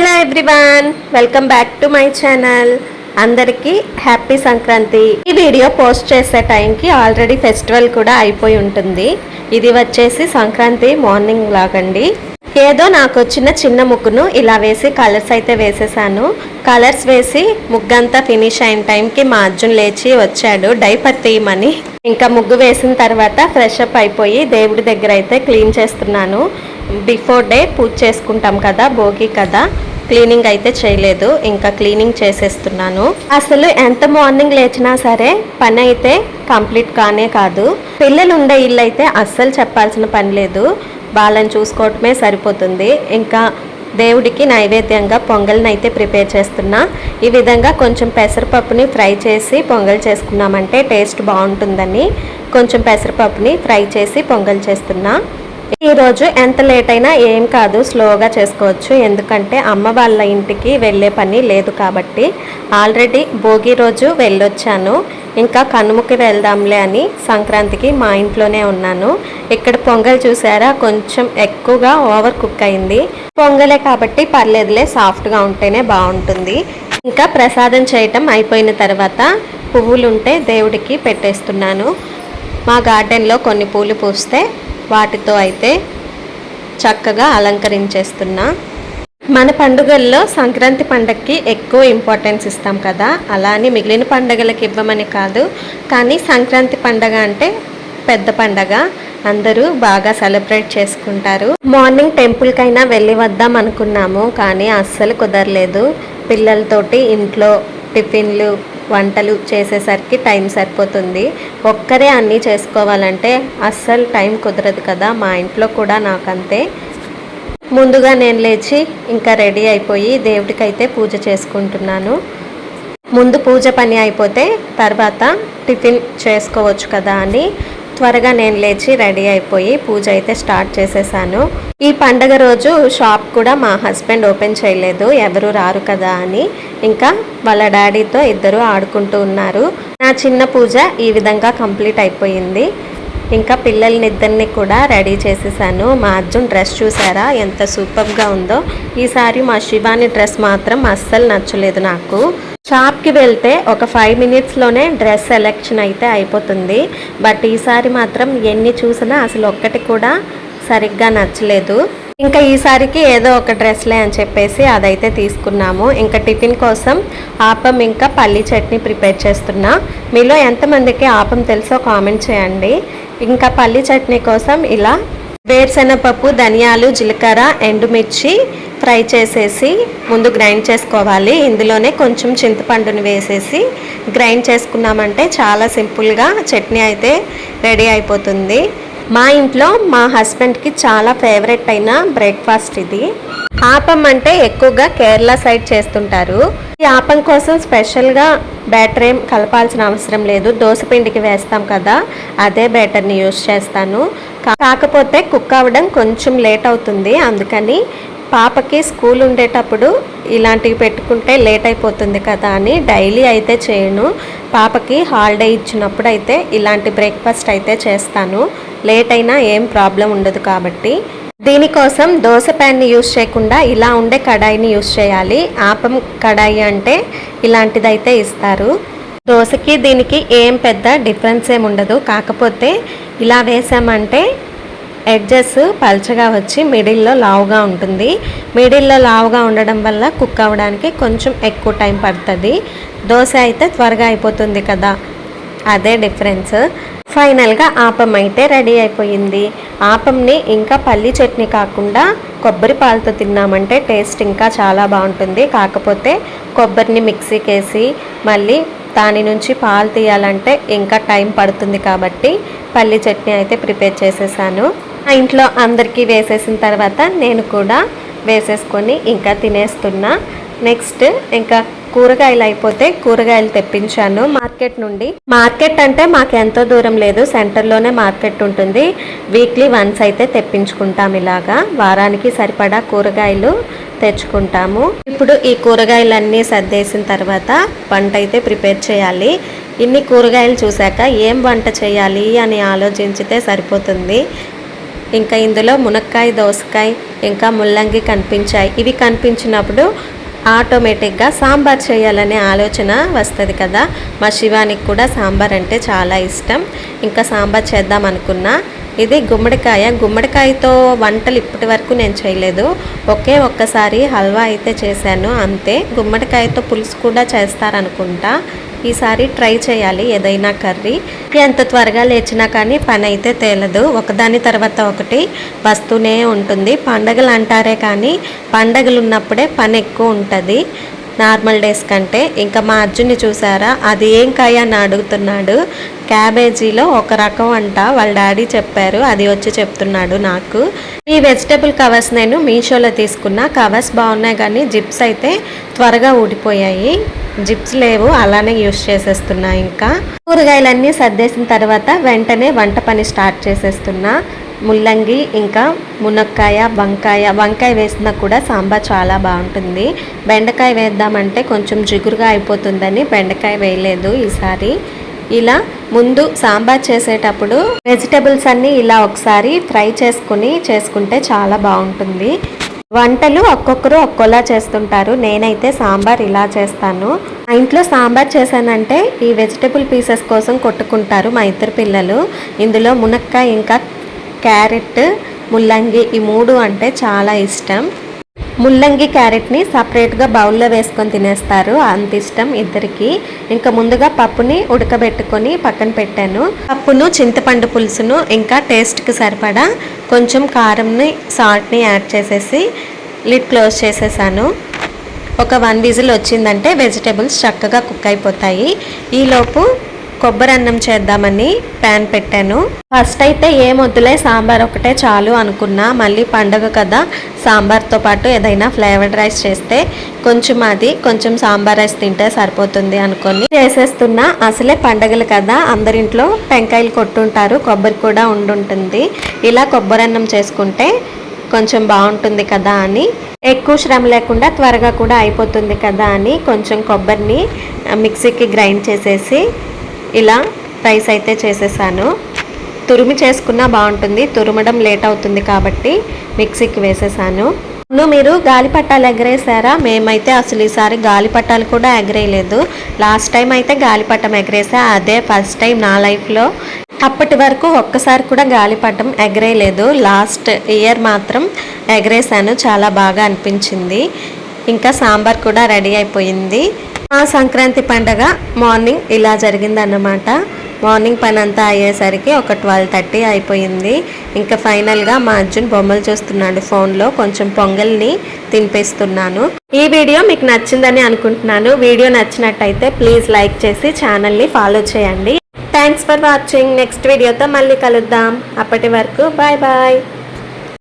Hello everyone welcome back to my channel. అందరికీ happy Sankranti. ఈ video post చేసే టైంకి ఆల్రెడీ ఫెస్టివల్ కూడా అయిపోయి ఉంటుంది. ఇది వచ్చేసి సంక్రాంతి మార్నింగ్ లాగండి. ఏదో నాకు వచ్చిన చిన్న ముగ్గును ఇలా వేసి కలర్స్ అయితే వేసేసాను. కలర్స్ వేసి ముగ్గంతా ఫినిష్ అయిన టైంకి మా అర్జున్ లేచి వచ్చాడు. డైపర్ తీయమని. ఇంకా ముగ్గు వేసిన తర్వాత ఫ్రెష్ అప్ అయిపోయి దేవుడి దగ్గర అయితే క్లీన్ చేస్తున్నాను. బిఫోర్ డే పూజ చేసుకుంటాం కదా భోగి కదా. క్లీనింగ్ అయితే చేయలేదు ఇంకా క్లీనింగ్ చేసేస్తున్నాను. అసలు ఎంత మార్నింగ్ లేచినా సరే పని అయితే కంప్లీట్ కానే కాదు. పిల్లలు ఉండే ఇల్లు అయితే అస్సలు చెప్పాల్సిన పని లేదు. వాళ్ళని చూసుకోవటమే సరిపోతుంది. ఇంకా దేవుడికి నైవేద్యంగా పొంగల్ని అయితే ప్రిపేర్ చేస్తున్నా. ఈ విధంగా కొంచెం పెసరపప్పుని ఫ్రై చేసి పొంగల్ చేసుకున్నామంటే టేస్ట్ బాగుంటుందని కొంచెం పెసరపప్పుని ఫ్రై చేసి పొంగల్ చేస్తున్నా. ఈరోజు ఎంత లేట్ అయినా ఏం కాదు స్లోగా చేసుకోవచ్చు. ఎందుకంటే అమ్మ వాళ్ళ ఇంటికి వెళ్ళే పని లేదు కాబట్టి ఆల్రెడీ భోగి రోజు వెళ్ళొచ్చాను. ఇంకా కనుముకి వెళ్దాంలే అని సంక్రాంతికి మా ఇంట్లోనే ఉన్నాను. ఇక్కడ పొంగల్ చూసారా? కొంచెం ఎక్కువగా ఓవర్ కుక్ అయింది. పొంగలే కాబట్టి పర్లేదులే సాఫ్ట్గా ఉంటేనే బాగుంటుంది. ఇంకా ప్రసాదం చేయటం అయిపోయిన తర్వాత పువ్వులు ఉంటే దేవుడికి పెట్టేస్తున్నాను. మా గార్డెన్లో కొన్ని పూలు పూస్తే వాటితో అయితే చక్కగా అలంకరించేస్తున్నా. మన పండుగల్లో సంక్రాంతి పండగకి ఎక్కువ ఇంపార్టెన్స్ ఇస్తాం కదా. అలా అని మిగిలిన పండగలకు ఇవ్వమని కాదు. కానీ సంక్రాంతి పండగ అంటే పెద్ద పండగ. అందరూ బాగా సెలబ్రేట్ చేసుకుంటారు. మార్నింగ్ టెంపుల్కైనా వెళ్ళి వద్దాం అనుకున్నాము. కానీ అస్సలు కుదరలేదు. పిల్లలతోటి ఇంట్లో టిఫిన్లు వంటలు చేసేసరికి టైం సరిపోతుంది. ఒక్కరే అన్నీ చేసుకోవాలంటే అస్సలు టైం కుదరదు కదా మా ఇంట్లో కూడా నాకంతే. ముందుగా నేను లేచి ఇంకా రెడీ అయిపోయి దేవుడికైతే పూజ చేసుకుంటున్నాను. ముందు పూజ పని అయిపోతే తర్వాత టిఫిన్ చేసుకోవచ్చు కదా అని. త్వరగా నేను లేచి రెడీ అయిపోయి పూజ అయితే స్టార్ట్ చేసేసాను. ఈ పండగ రోజు షాప్ కూడా మా హస్బెండ్ ఓపెన్ చేయలేదు. ఎవరు రారు కదా అని ఇంకా వాళ్ళ డాడీతో ఇద్దరు ఆడుకుంటూ ఉన్నారు. నా చిన్న పూజ ఈ విధంగా కంప్లీట్ అయిపోయింది. ఇంకా పిల్లల్ని ఇద్దరిని కూడా రెడీ చేసేసాను. మా అర్జున్ డ్రెస్ చూసారా? ఎంత సూపర్గా ఉందో. ఈసారి మా శివాని డ్రెస్ మాత్రం అస్సలు నచ్చలేదు నాకు. షాప్కి వెళ్తే ఒక ఫైవ్ మినిట్స్లోనే డ్రెస్ సెలెక్షన్ అయితే అయిపోతుంది. బట్ ఈసారి మాత్రం ఎన్ని చూసినా అసలు ఒక్కటి కూడా సరిగ్గా నచ్చలేదు. ఇంకా ఈసారికి ఏదో ఒక డ్రెస్లే అని చెప్పేసి అదైతే తీసుకున్నాము. ఇంకా టిఫిన్ కోసం ఆపం ఇంకా పల్లి చట్నీ ప్రిపేర్ చేస్తున్నా. మీలో ఎంతమందికి ఆపం తెలుసో కామెంట్ చేయండి. ఇంకా పల్లి చట్నీ కోసం ఇలా వేరుశెనపప్పు ధనియాలు జీలకర్ర ఎండుమిర్చి ఫ్రై చేసేసి ముందు గ్రైండ్ చేసుకోవాలి. ఇందులోనే కొంచెం చింతపండుని వేసేసి గ్రైండ్ చేసుకున్నామంటే చాలా సింపుల్గా చట్నీ అయితే రెడీ అయిపోతుంది. మా ఇంట్లో మా హస్బెండ్కి చాలా ఫేవరెట్ అయిన బ్రేక్ఫాస్ట్ ఇది. ఆపం అంటే ఎక్కువగా కేరళ సైడ్ చేస్తుంటారు. ఈ ఆపం కోసం స్పెషల్గా బ్యాటర్ ఏం కలపాల్సిన అవసరం లేదు. దోశ పిండికి వేస్తాం కదా అదే బ్యాటర్ని యూస్ చేస్తాను. కాకపోతే కుక్ అవ్వడం కొంచెం లేట్ అవుతుంది. అందుకని పాపకి స్కూల్ ఉండేటప్పుడు ఇలాంటివి పెట్టుకుంటే లేట్ అయిపోతుంది కదా అని డైలీ అయితే చేయను. పాపకి హాలిడే ఇచ్చినప్పుడు అయితే ఇలాంటి బ్రేక్ఫాస్ట్ అయితే చేస్తాను. లేట్ అయినా ఏం ప్రాబ్లం ఉండదు కాబట్టి. దీనికోసం దోశ ప్యాన్ని యూస్ చేయకుండా ఇలా ఉండే కడాయిని యూస్ చేయాలి. ఆపం కడాయి అంటే ఇలాంటిదైతే ఇస్తారు. దోశకి దీనికి ఏం పెద్ద డిఫరెన్స్ ఏం ఉండదు. కాకపోతే ఇలా వేసామంటే ఎడ్జెస్ పల్చగా వచ్చి మిడిల్లో లావుగా ఉంటుంది. మిడిల్లో లావుగా ఉండడం వల్ల కుక్ అవ్వడానికి కొంచెం ఎక్కువ టైం పడుతుంది. దోశ అయితే త్వరగా అయిపోతుంది కదా. అదే డిఫరెన్స్. ఫైనల్గా ఆపం అయితే రెడీ అయిపోయింది. ఆపంని ఇంకా పల్లి చట్నీ కాకుండా కొబ్బరి పాలతో తిన్నామంటే టేస్ట్ ఇంకా చాలా బాగుంటుంది. కాకపోతే కొబ్బరిని మిక్సీకి వేసి మళ్ళీ దాని నుంచి పాలు తీయాలంటే ఇంకా టైం పడుతుంది కాబట్టి పల్లి చట్నీ అయితే ప్రిపేర్ చేసేసాను. ఇంట్లో అందరికీ వేసేసిన తర్వాత నేను కూడా వేసేసుకొని ఇంకా తినేస్తున్నా. నెక్స్ట్ ఇంకా కూరగాయలు అయిపోతే కూరగాయలు తెప్పించాను. మార్కెట్ నుండి మార్కెట్ అంటే మాకు ఎంతో దూరం లేదు. సెంటర్లోనే మార్కెట్ ఉంటుంది. వీక్లీ వన్స్ అయితే తెప్పించుకుంటాం ఇలాగా. వారానికి సరిపడా కూరగాయలు తెచ్చుకుంటాము. ఇప్పుడు ఈ కూరగాయలన్నీ సర్దేసిన తర్వాత వంట అయితే ప్రిపేర్ చేయాలి. ఇన్ని కూరగాయలు చూశాక ఏం వంట చేయాలి అని ఆలోచించితే సరిపోతుంది. ఇంకా ఇందులో మునక్కాయ దోసకాయ ఇంకా ముల్లంగి కనిపించాయి. ఇవి కనిపించినప్పుడు ఆటోమేటిక్గా సాంబార్ చేయాలనే ఆలోచన వస్తుంది కదా. మా శివానికి కూడా సాంబార్ అంటే చాలా ఇష్టం. ఇంకా సాంబార్ చేద్దాం అనుకున్నా. ఇది గుమ్మడికాయ. గుమ్మడికాయతో వంటలు ఇప్పటి వరకు నేను చేయలేదు. ఒకే ఒక్కసారి హల్వా అయితే చేశాను అంతే. గుమ్మడికాయతో పులుసు కూడా చేస్తారనుకుంటా. ఈసారి ట్రై చేయాలి ఏదైనా కర్రీ. ఎంత త్వరగా లేచినా కానీ పని అయితే తేలదు. ఒకదాని తర్వాత ఒకటి వస్తూనే ఉంటుంది. పండగలు అంటారే కానీ పండగలు ఉన్నప్పుడే పని ఎక్కువ ఉంటుంది. నార్మల్ డేస్ కంటే. ఇంకా మా అర్జున్ని చూసారా? అది ఏం కాయ అని అడుగుతున్నాడు. క్యాబేజీలో ఒక రకం అంట వాళ్ళ డాడీ చెప్పారు. అది వచ్చి చెప్తున్నాడు నాకు. ఈ వెజిటేబుల్ కవర్స్ నేను మీషోలో తీసుకున్న. కవర్స్ బాగున్నాయి కానీ జిప్స్ అయితే త్వరగా ఊడిపోయాయి. జిప్స్ లేవు అలానే యూస్ చేసేస్తున్నా ఇంకా. కూరగాయలన్నీ సర్దేసిన తర్వాత వెంటనే వంట పని స్టార్ట్ చేసేస్తున్నా. ముల్లంగి ఇంకా మునక్కాయ వంకాయ. వంకాయ వేసినా కూడా సాంబార్ చాలా బాగుంటుంది. బెండకాయ వేద్దామంటే కొంచెం జిగురుగా అయిపోతుందని బెండకాయ వేయలేదు ఈసారి. ఇలా ముందు సాంబార్ చేసేటప్పుడు వెజిటబుల్స్ అన్నీ ఇలా ఒకసారి ఫ్రై చేసుకుని చేసుకుంటే చాలా బాగుంటుంది. వంటలు ఒక్కొక్కరు ఒక్కోలా చేస్తుంటారు. నేనైతే సాంబార్ ఇలా చేస్తాను. మా ఇంట్లో సాంబార్ చేశానంటే ఈ వెజిటబుల్ పీసెస్ కోసం కొట్టుకుంటారు మా ఇద్దరు పిల్లలు. ఇందులో మునక్కాయ ఇంకా క్యారెట్ ముల్లంగి ఈ మూడు అంటే చాలా ఇష్టం. ముల్లంగి క్యారెట్ని సపరేట్గా బౌల్లో వేసుకొని తినేస్తారు. అంత ఇష్టం ఇద్దరికి. ఇంకా ముందుగా పప్పుని ఉడకబెట్టుకొని పక్కన పెట్టాను. పప్పును చింతపండు పులుసును ఇంకా టేస్ట్కి సరిపడా కొంచెం కారంని సాల్ట్ని యాడ్ చేసేసి లిడ్ క్లోజ్ చేసేసాను. ఒక వన్ విజిల్ వచ్చిందంటే వెజిటేబుల్స్ చక్కగా కుక్ అయిపోతాయి. ఈలోపు కొబ్బరి అన్నం చేద్దామని ప్యాన్ పెట్టాను. ఫస్ట్ అయితే ఏం వద్దులే సాంబార్ ఒకటే చాలు అనుకున్నా. మళ్ళీ పండగ కదా సాంబార్తో పాటు ఏదైనా ఫ్లేవర్డ్ రైస్ చేస్తే కొంచెం అది కొంచెం సాంబార్ రైస్ తింటే సరిపోతుంది అనుకొని చేసేస్తున్నా. అసలే పండగలు కదా అందరింట్లో టెంకాయలు కొట్టుంటారు కొబ్బరి కూడా ఉండుంటుంది. ఇలా కొబ్బరి అన్నం చేసుకుంటే కొంచెం బాగుంటుంది కదా అని ఎక్కువ శ్రమ లేకుండా త్వరగా కూడా అయిపోతుంది కదా అని కొంచెం కొబ్బరిని మిక్సీకి గ్రైండ్ చేసేసి ఇలా రైస్ అయితే చేసేసాను. తురిమి చేసుకున్నా బాగుంటుంది. తురమడం లేట్ అవుతుంది కాబట్టి మిక్సీకి వేసేసాను. నువ్వు మీరు గాలిపట్టాలు ఎగరేసారా? మేమైతే అసలు ఈసారి గాలిపట్టాలు కూడా ఎగరేయలేదు. లాస్ట్ టైం అయితే గాలిపట్టం ఎగరేసా? అదే ఫస్ట్ టైం నా లైఫ్లో. అప్పటి వరకు ఒక్కసారి కూడా గాలిపటం ఎగరేయలేదు. లాస్ట్ ఇయర్ మాత్రం ఎగరేసాను. చాలా బాగా అనిపించింది. ఇంకా సాంబార్ కూడా రెడీ అయిపోయింది. ఆ సంక్రాంతి పండగ మార్నింగ్ ఇలా జరిగిందన్నమాట. మార్నింగ్ పని అంతా అయ్యేసరికి ఒక ట్వెల్వ్ థర్టీ అయిపోయింది. ఇంకా ఫైనల్గా మా అర్జున్ బొమ్మలు చూస్తున్నాడు ఫోన్లో కొంచెం పొంగల్ని తినిపిస్తున్నాను. ఈ వీడియో మీకు నచ్చిందని అనుకుంటున్నాను. వీడియో నచ్చినట్టయితే ప్లీజ్ లైక్ చేసి ఛానల్ని ఫాలో చేయండి. థ్యాంక్స్ ఫర్ వాచింగ్ నెక్స్ట్ వీడియోతో మళ్ళీ కలుద్దాం. అప్పటి వరకు బాయ్ బాయ్